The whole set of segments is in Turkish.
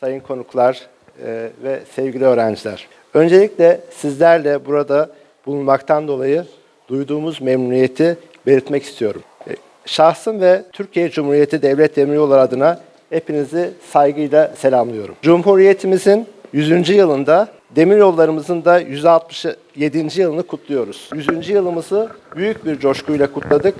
sayın konuklar e, ve sevgili öğrenciler. Öncelikle sizlerle burada bulunmaktan dolayı duyduğumuz memnuniyeti belirtmek istiyorum. E, Şahsım ve Türkiye Cumhuriyeti Devlet Demiryolları adına hepinizi saygıyla selamlıyorum. Cumhuriyetimizin 100. yılında demiryollarımızın da 167. yılını kutluyoruz. 100. yılımızı büyük bir coşkuyla kutladık.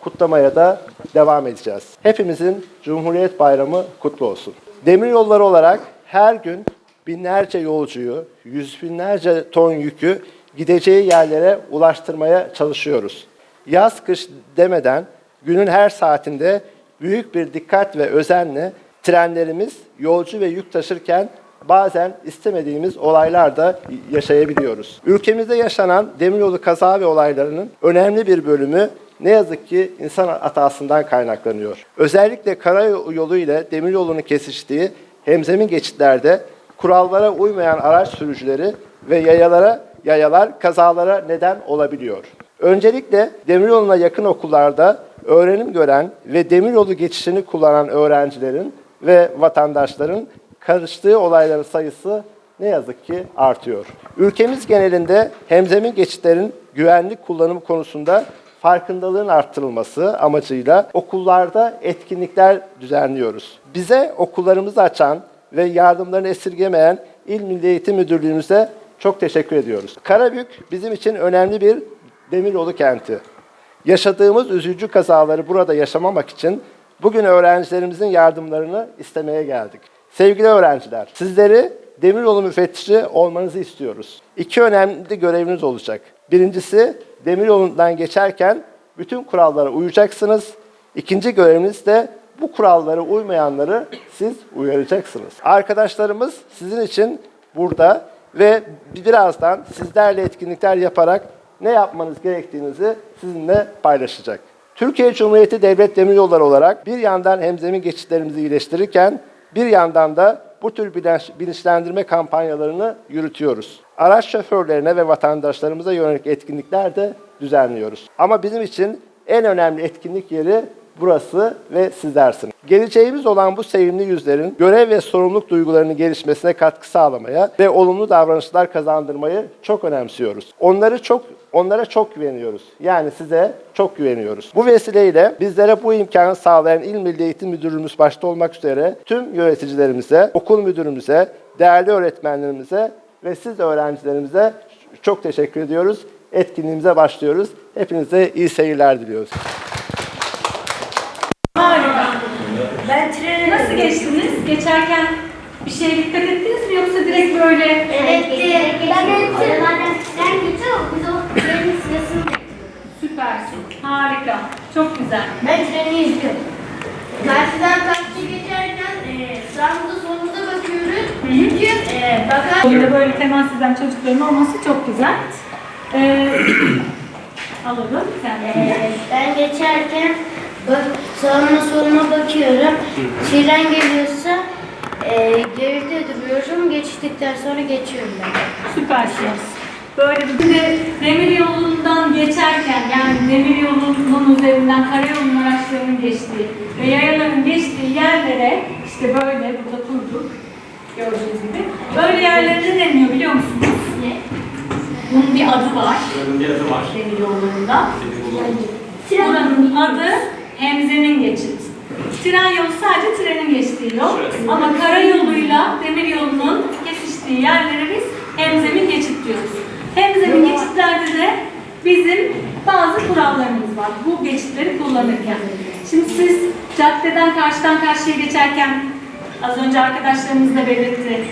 Kutlamaya da devam edeceğiz. Hepimizin Cumhuriyet Bayramı kutlu olsun. Demiryolları olarak her gün binlerce yolcuyu, yüz binlerce ton yükü gideceği yerlere ulaştırmaya çalışıyoruz. Yaz kış demeden günün her saatinde büyük bir dikkat ve özenle trenlerimiz yolcu ve yük taşırken bazen istemediğimiz olaylar da yaşayabiliyoruz. Ülkemizde yaşanan demiryolu kaza ve olaylarının önemli bir bölümü ne yazık ki insan hatasından kaynaklanıyor. Özellikle karayolu ile demiryolunun kesiştiği hemzemin geçitlerde kurallara uymayan araç sürücüleri ve yayalara yayalar kazalara neden olabiliyor. Öncelikle demiryoluna yakın okullarda öğrenim gören ve demiryolu geçişini kullanan öğrencilerin ve vatandaşların karıştığı olayların sayısı ne yazık ki artıyor. Ülkemiz genelinde hemzemin geçitlerin güvenlik kullanımı konusunda farkındalığın arttırılması amacıyla okullarda etkinlikler düzenliyoruz. Bize okullarımızı açan ve yardımlarını esirgemeyen İl Milli Eğitim Müdürlüğümüze çok teşekkür ediyoruz. Karabük bizim için önemli bir demiryolu kenti. Yaşadığımız üzücü kazaları burada yaşamamak için bugün öğrencilerimizin yardımlarını istemeye geldik. Sevgili öğrenciler, sizleri demiryolu müfettişi olmanızı istiyoruz. İki önemli göreviniz olacak. Birincisi, demiryolundan geçerken bütün kurallara uyacaksınız. İkinci göreviniz de bu kurallara uymayanları siz uyaracaksınız. Arkadaşlarımız sizin için burada ve birazdan sizlerle etkinlikler yaparak ne yapmanız gerektiğinizi sizinle paylaşacak. Türkiye Cumhuriyeti Devlet Demiryolları olarak bir yandan hemzemin geçitlerimizi iyileştirirken bir yandan da bu tür bilinç- bilinçlendirme kampanyalarını yürütüyoruz. Araç şoförlerine ve vatandaşlarımıza yönelik etkinlikler de düzenliyoruz. Ama bizim için en önemli etkinlik yeri burası ve sizlersiniz. Geleceğimiz olan bu sevimli yüzlerin görev ve sorumluluk duygularının gelişmesine katkı sağlamaya ve olumlu davranışlar kazandırmayı çok önemsiyoruz. Onları çok onlara çok güveniyoruz. Yani size çok güveniyoruz. Bu vesileyle bizlere bu imkanı sağlayan İl Milli Eğitim Müdürlüğümüz başta olmak üzere tüm yöneticilerimize, okul müdürümüze, değerli öğretmenlerimize ve siz öğrencilerimize çok teşekkür ediyoruz. Etkinliğimize başlıyoruz. Hepinize iyi seyirler diliyoruz. Harika. Ben trene Nasıl geçtiniz? Geçerken bir şeye dikkat ettiniz mi yoksa direkt böyle? Evet, ben ettim. Süpersin. Harika. Çok güzel. Ben treni izliyorum. Karşıdan taksi geçerken e, sağımıza solumuza bakıyoruz. Çünkü e, bakar... Böyle böyle temas eden çocukların olması çok güzel. Ee, alalım sen de. E, ben geçerken bak, sağıma soluma bakıyorum. Tren geliyorsa e, geride duruyorum. Geçtikten sonra geçiyorum ben. Süpersiniz. Böyle bir de demir yolundan geçerken yani demir yolunun üzerinden karayolunun araçlarının geçtiği ve yayaların geçtiği yerlere işte böyle burada durduk gördüğünüz gibi. Böyle yerlere ne deniyor biliyor musunuz? Bunun bir adı var. Buranın bir adı var. Demir oğlum. Buranın adı Hemzemin Geçit. Tren yolu sadece trenin geçtiği yol. Şurası. Ama karayoluyla demir yolunun kesiştiği yerlere biz Hemzemin Geçit diyoruz. Geçitlerde de bizim bazı kurallarımız var. Bu geçitleri kullanırken. Şimdi siz caddeden karşıdan karşıya geçerken az önce arkadaşlarımız da belirtti.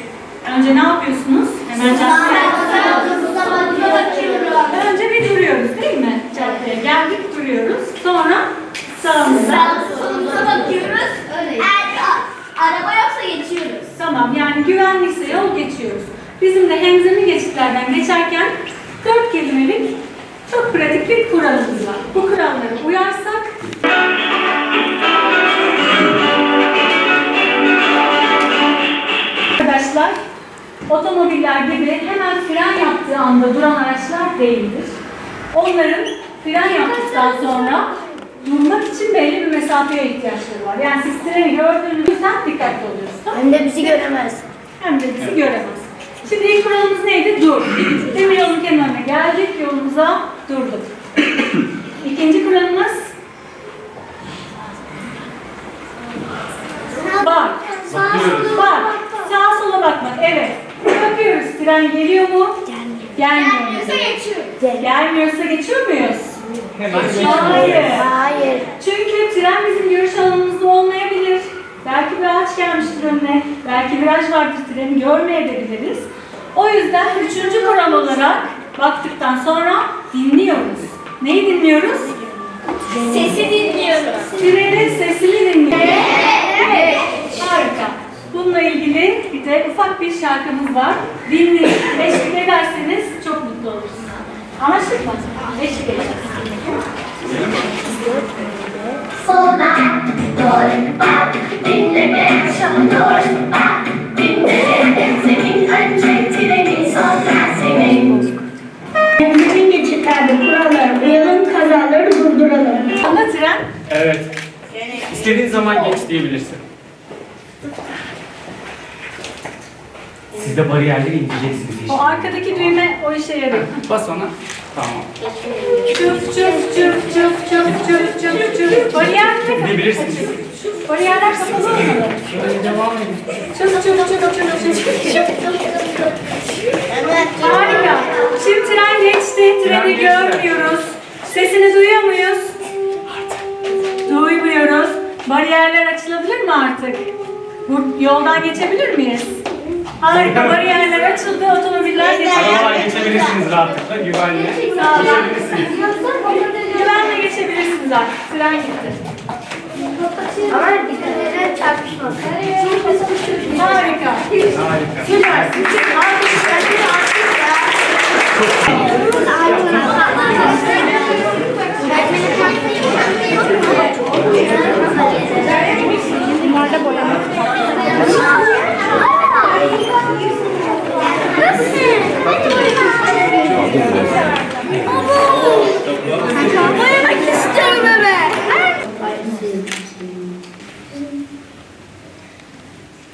Önce ne yapıyorsunuz? Hemen caddeye. Önce bir duruyoruz değil mi? Caddeye geldik duruyoruz. Sonra sağımıza. solumuza bakıyoruz. Eğer araba yoksa geçiyoruz. Tamam yani güvenliyse yol geçiyoruz. Bizim de hemzemi geçitlerden geçerken dört kelimelik çok pratik bir kuralımız var. Bu kurallara uyarsak Arkadaşlar otomobiller gibi hemen fren yaptığı anda duran araçlar değildir. Onların fren yaptıktan sonra durmak için belli bir mesafeye ihtiyaçları var. Yani siz treni gördüğünüzden dikkatli mı? Hem de bizi göremez. Hem de bizi göremez. Şimdi ilk kuralımız neydi? Dur. Demir yolun kenarına geldik, yolumuza durduk. İkinci kuralımız bak. Bakıyoruz. Bak. Sağa sola bakmak. Evet. Bakıyoruz. Tren geliyor mu? Gelmiyor mu? Gelmiyorsa geçiyor muyuz? Hemen Hayır. Hayır. Çünkü tren bizim görüş olmayabilir. Belki bir ağaç gelmiştir önüne. Belki viraj vardır treni görmeyebiliriz. O yüzden üçüncü kural olarak baktıktan sonra dinliyoruz. Neyi dinliyoruz? Sesi dinliyoruz. Trenin sesini dinliyoruz. Evet. Harika. Bununla ilgili bir de ufak bir şarkımız var. Dinleyin. Eşlik ederseniz çok mutlu olursunuz. Anlaştık mı? Eşlik edeceğiz. Doğru bak, dinleme, akşam doğru bak, dinleme, senin önce treni sonra senin. Bütün geçitlerde kurallara uyalım, kazaları durduralım. Ana tren Evet. İstediğin zaman geç diyebilirsin. Siz de bariyerleri indireceksiniz O arkadaki düğme o işe yarıyor. Bas ona. Tamam. Çöp çöp çöp çöp çöp çöp çöp çöp. Bariyer mi? Gidebilirsiniz. Bariyerler kapalı olmalı. Şöyle devam edin. Çöp çöp çöp çöp çöp çöp. Harika. Şimdi tren geçti. Treni görmüyoruz. Sesini duyuyor muyuz? Duymuyoruz. Bariyerler açılabilir mi artık? Bu yoldan geçebilir miyiz? Harika. Bariyerler açıldı. Geçebilirsiniz rahatlıkla. Güvenle. Geçebilirsiniz. Güvenle geçebilirsiniz artık. Tren gitti. Ama dikkat edin çarpışmasın. Harika. Harika. Süpersin.